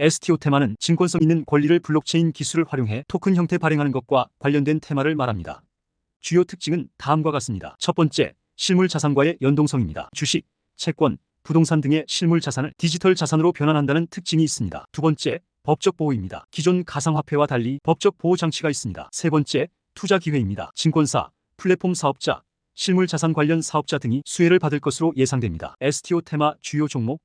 STO 테마는 증권성 있는 권리를 블록체인 기술을 활용해 토큰 형태 발행하는 것과 관련된 테마를 말합니다. 주요 특징은 다음과 같습니다. 첫 번째, 실물 자산과의 연동성입니다. 주식, 채권, 부동산 등의 실물 자산을 디지털 자산으로 변환한다는 특징이 있습니다. 두 번째, 법적 보호입니다. 기존 가상화폐와 달리 법적 보호 장치가 있습니다. 세 번째, 투자 기회입니다. 증권사, 플랫폼 사업자, 실물 자산 관련 사업자 등이 수혜를 받을 것으로 예상됩니다. STO 테마 주요 종목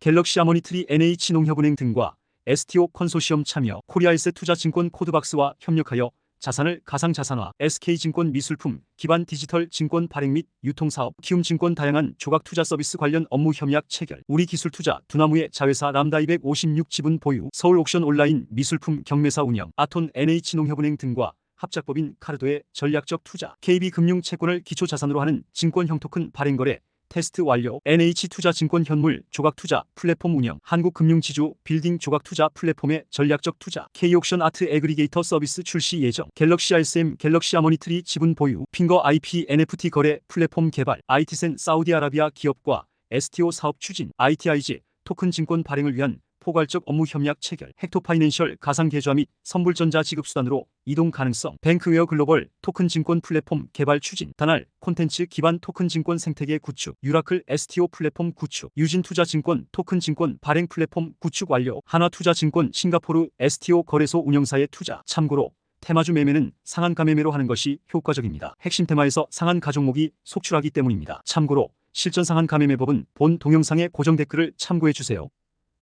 갤럭시 아모니트리 NH농협은행 등과 STO 컨소시엄 참여 코리아에셋 투자증권 코드박스와 협력하여 자산을 가상자산화, SK증권 미술품, 기반 디지털 증권 발행 및 유통사업, 키움증권 다양한 조각 투자 서비스 관련 업무 협약 체결, 우리 기술 투자, 두나무의 자회사 람다 256 지분 보유, 서울 옥션 온라인 미술품 경매사 운영, 아톤 NH농협은행 등과 합작법인 카르도의 전략적 투자, KB금융 채권을 기초자산으로 하는 증권 형 토큰 발행거래, 테스트 완료, NH투자증권 현물 조각투자 플랫폼 운영, 한국금융지주 빌딩 조각투자 플랫폼의 전략적 투자, K옥션 아트 애그리게이터 서비스 출시 예정, 갤럭시 RSM 갤럭시 아모니트리 지분 보유, 핑거 IP NFT 거래 플랫폼 개발, IT센 사우디아라비아 기업과 STO 사업 추진, ITIG 토큰 증권 발행을 위한 포괄적 업무 협약 체결, 헥토파이낸셜 가상 계좌 및 선불전자 지급 수단으로 이동 가능성, 뱅크웨어 글로벌 토큰 증권 플랫폼 개발 추진, 단알 콘텐츠 기반 토큰 증권 생태계 구축, 유라클 STO 플랫폼 구축, 유진투자증권 토큰 증권 발행 플랫폼 구축 완료, 하나투자증권 싱가포르 STO 거래소 운영사의 투자. 참고로 테마주 매매는 상한 가 매매로 하는 것이 효과적입니다. 핵심 테마에서 상한 가 종목이 속출하기 때문입니다. 참고로 실전 상한 가 매매법은 본 동영상의 고정 댓글을 참고해 주세요.